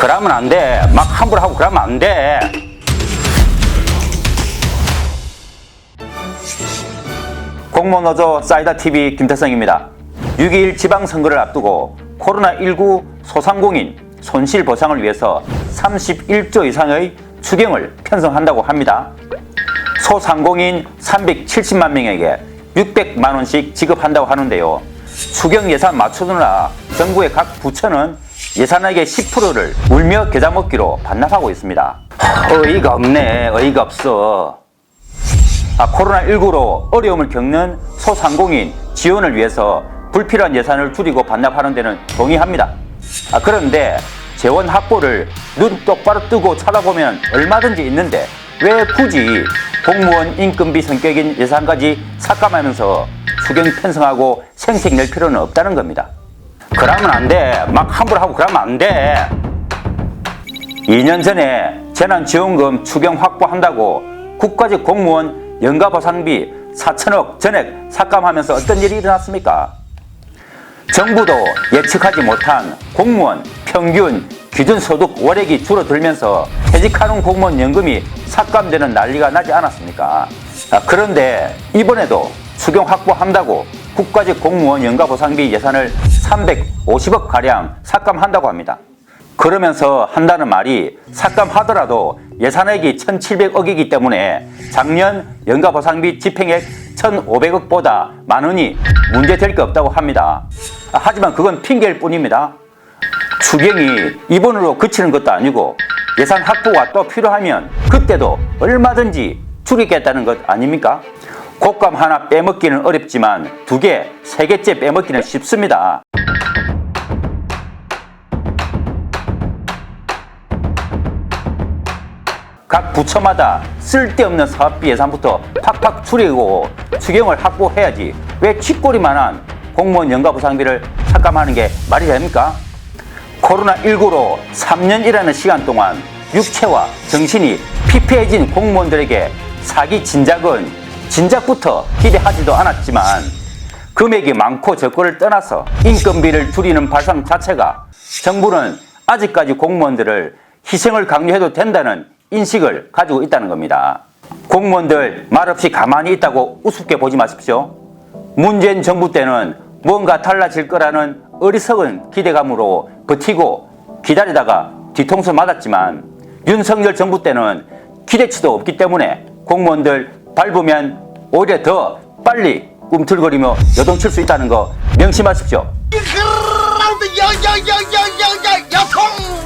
그러면 안 돼. 막 함부로 하고 그러면 안 돼. 공무원 노조 사이다 TV 김태성입니다. 6.2일 지방선거를 앞두고 코로나19 소상공인 손실 보상을 위해서 31조 이상의 추경을 편성한다고 합니다. 소상공인 370만 명에게 600만 원씩 지급한다고 하는데요. 추경 예산 맞추느라 정부의 각 부처는 예산액의 10%를 울며 겨자 먹기로 반납하고 있습니다. 어이가 없네, 어이가 없어. 아, 코로나19로 어려움을 겪는 소상공인 지원을 위해서 불필요한 예산을 줄이고 반납하는 데는 동의합니다. 아, 그런데 재원 확보를 눈 똑바로 뜨고 찾아보면 얼마든지 있는데 왜 굳이 공무원 임금비 성격인 예산까지 삭감하면서 추경 편성하고 생색 낼 필요는 없다는 겁니다. 그러면 안 돼. 막 함부로 하고 그러면 안 돼. 2년 전에 재난지원금 추경 확보한다고 국가직 공무원 연가보상비 4천억 전액 삭감하면서 어떤 일이 일어났습니까? 정부도 예측하지 못한 공무원 평균 기준소득 월액이 줄어들면서 퇴직하는 공무원 연금이 삭감되는 난리가 나지 않았습니까? 아, 그런데 이번에도 추경 확보한다고 국가직 공무원 연가보상비 예산을 350억 가량 삭감한다고 합니다. 그러면서 한다는 말이 삭감하더라도 예산액이 1,700억이기 때문에 작년 연가보상비 집행액 1,500억보다 많으니 문제될 게 없다고 합니다. 아, 하지만 그건 핑계일 뿐입니다. 추경이 이번으로 그치는 것도 아니고 예산 확보가 또 필요하면 그때도 얼마든지 줄이겠다는 것 아닙니까? 곶감 하나 빼먹기는 어렵지만 두 개, 세 개째 빼먹기는 쉽습니다. 각 부처마다 쓸데없는 사업비 예산부터 팍팍 줄이고 추경을 확보해야지 왜 쥐꼬리만한 공무원 연가 보상비를 삭감하는 게 말이 됩니까? 코로나19로 3년이라는 시간 동안 육체와 정신이 피폐해진 공무원들에게 사기 진작은 진작부터 기대하지도 않았지만 금액이 많고 적고를 떠나서 인건비를 줄이는 발상 자체가 정부는 아직까지 공무원들을 희생을 강요해도 된다는 인식을 가지고 있다는 겁니다. 공무원들 말없이 가만히 있다고 우습게 보지 마십시오. 문재인 정부 때는 뭔가 달라질 거라는 어리석은 기대감으로 버티고 기다리다가 뒤통수 맞았지만 윤석열 정부 때는 기대치도 없기 때문에 공무원들 밟으면 오히려 더 빨리 꿈틀거리며 여동칠 수 있다는 거 명심하십시오. 그라운드 여여여여여여 여통